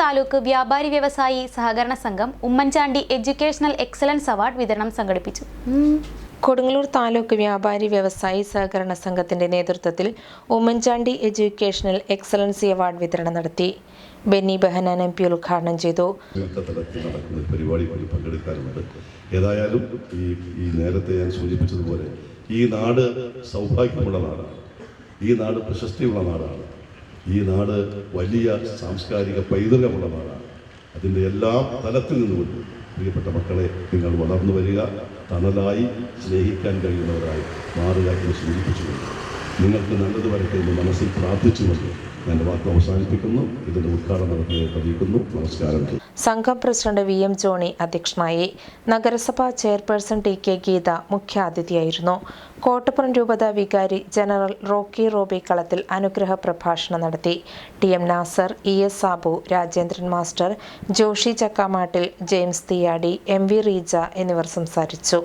താലൂക്ക് വ്യാപാരി വ്യവസായി സഹകരണ സംഘം ഉമ്മൻചാണ്ടി എഡ്യൂക്കേഷണൽ എക്സലൻസ് അവാർഡ് വിതരണം സംഘടിപ്പിച്ചു. കൊടുങ്ങല്ലൂർ താലൂക്ക് വ്യാപാരി വ്യവസായി സഹകരണ സംഘത്തിന്റെ നേതൃത്വത്തിൽ ഉമ്മൻചാണ്ടി എഡ്യൂക്കേഷണൽ എക്സലൻസി അവാർഡ് വിതരണം നടത്തി. ബെന്നി ബെഹനാൻ എം പി ഉദ്ഘാടനം ചെയ്തു. പരിപാടി പങ്കെടുക്കാറുണ്ട് ഏതായാലും ഈ ഈ നേരത്തെ ഞാൻ സൂചിപ്പിച്ചതുപോലെ ഈ നാട് സൗഭാഗ്യമുള്ള നാടാണ്. ഈ നാട് പ്രശസ്തിയുള്ള നാടാണ്. ഈ നാട് വലിയ സാംസ്കാരിക പൈതൃകമുള്ള നാടാണ് അതിന്റെ എല്ലാ തലത്തിൽ നിന്നുകൊണ്ട് പ്രിയപ്പെട്ട മക്കളെ നിങ്ങൾ വളർന്നു വരിക തണലായി സ്നേഹിക്കാൻ കഴിയുന്നവരായി മാറുക എന്ന് സൂചിപ്പിച്ചുകൊണ്ട് നിങ്ങൾക്ക് നല്ലത് വരട്ടെ എന്ന് മനസ്സിൽ പ്രാർത്ഥിച്ചുകൊണ്ട് എന്റെ വാക്ക് അവസാനിപ്പിക്കുന്നു. ഇതിന്റെ ഉദ്ഘാടനം അറിയിക്കുന്നു നമസ്കാരം. സംഘം പ്രസിഡന്റ് വി എം ജോണി അധ്യക്ഷനായി നഗരസഭാ ചെയർപേഴ്സൺ ടി കെ ഗീത മുഖ്യാതിഥിയായിരുന്നു. കോട്ടപ്പുറം രൂപത വികാരി ജനറൽ റോക്കി റോബി കളത്തിൽ അനുഗ്രഹ പ്രഭാഷണം നടത്തി. T M Nasar E S Sabu Rajendran master Joshi Chakkamattil James Thiyadi M V Reeja എന്നിവർ സംസാരിച്ചു.